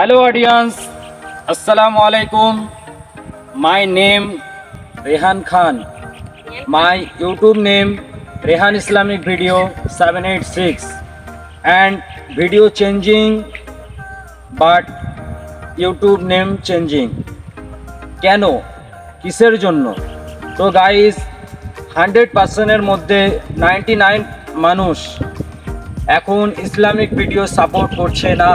Hello audience আসসালামু আলাইকুম my name Rehan Khan my YouTube name Rehan Islamic video seven eight six and video changing but YouTube name changing কেন? কিসের জন্য? তো guys hundred পার্সেন্টের মধ্যে নাইনটি নাইন মানুষ এখন ইসলামিক ভিডিও সাপোর্ট করছে না।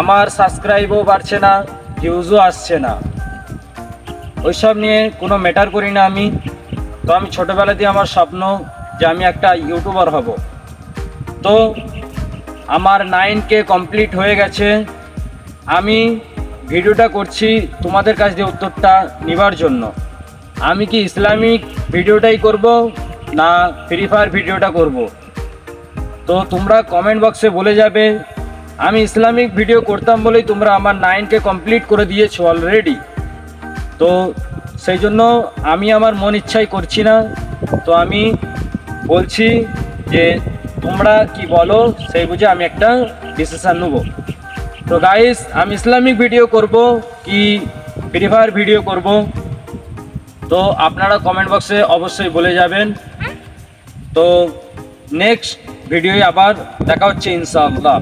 আমার সাবস্ক্রাইবও বাড়ছে না ভিউজও আসছে না। ওইসব নিয়ে কোনো ম্যাটার করি না আমি। তো আমি ছোটোবেলা দিয়ে আমার স্বপ্ন যে আমি একটা ইউটিউবার হব। তো আমার নাইন কে কমপ্লিট হয়ে গেছে। আমি ভিডিওটা করছি তোমাদের কাছ দিয়ে উত্তরটা নেবার জন্য। আমি কি ইসলামিক ভিডিওটাই করব না ফ্রি ফায়ার ভিডিওটা করব? তো তোমরা কমেন্ট বক্সে বলে যাবে আমি ইসলামিক ভিডিও করতাম বলেই তোমরা আমার নাইনকে কমপ্লিট করে দিয়েছ অলরেডি তো সেই জন্য আমি আমার মন ইচ্ছাই করছি না। তো আমি বলছি যে তোমরা কি বলো, সেই বুঝে আমি একটা ডিসিশান নেব। তো গাইস আমি ইসলামিক ভিডিও করব কি ফ্রি ফায়ার ভিডিও করব? তো আপনারা কমেন্ট বক্সে অবশ্যই বলে যাবেন। তো নেক্সট ভিডিওয়ে আবার দেখা হচ্ছে ইনশাআল্লাহ।